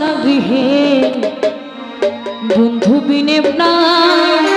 না গৃহে। বন্ধু বিনে প্রাণ